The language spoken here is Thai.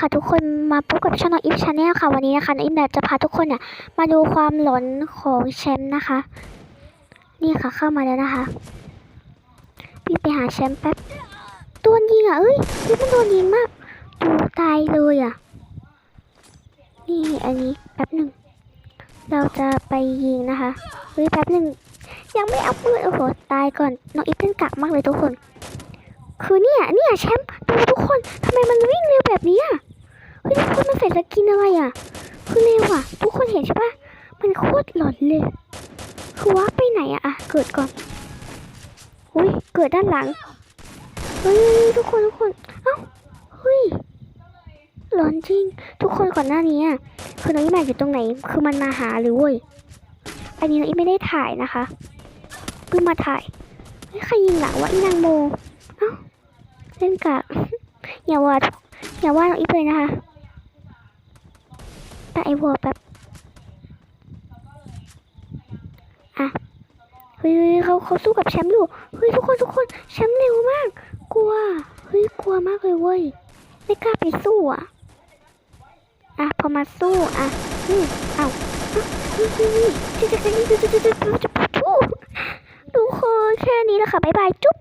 ค่ะทุกคนมาพบกับช่องอิฟชาแนลค่ะวันนี้นะคะอิฟแบบจะพาทุกคนเนี่ยมาดูความหลอนของแชมป์นะคะ นี่ค่ะเข้ามาแล้วนะคะพี่ไปหาแชมป์แป๊บโดนยิงอะเอ้ยนี่มันโดนยิงมากดูตายเลยอะนี่อันนี้แป๊บหนึ่งเราจะไปยิงนะคะเฮ้ยแป๊บหนึ่งยังไม่เอาปืนโอ้โหตายก่อนน้องอิฟเป็นกักมากเลยทุกคน คือเนี่ยเนี่ยแชมป์ดูทุกคนทำไมมันวิ่งเร็วแบบนี้อะ ฮ้ยทุกคนมันใส่สกินอะไรอะ คือเร็วอะ ทุกคนเห็นใช่ปะมันโคตรหลอนเลยคือว่าไปไหนอะอะเกิดก่อนอุ้ยเกิดด้านหลัง เฮ้ยทุกคนทุกคน เอ้า เฮ้ยหลอนจริง ทุกคนก่อนหน้านี้อะ คือน้องอีแมอยู่ตรงไหน คือมันมาหาหรือเว้ย อันนี้น้องอีไม่ได้ถ่ายนะคะ เพิ่งมาถ่ายเฮ้ใครยิงหลังวะอีนางโม เอ้า เล่นกะอย่าว่าอย่าว่าน้องอีเลยนะคะ ต่ไอวัวแบบอะเฮ้ยเขาเขาสู้กับแชมป์อยู่เฮ้ยทุกคนทุกคนแชมป์เร็วมาก กลัวเฮ้ยกลัวมากเลยเว้ยไม่กล้าไปสู้อะอะพอมาสู้อะอือเอ้าทุกคนแค่นี้แล้วค่ะบ๊ายบายจุ๊บ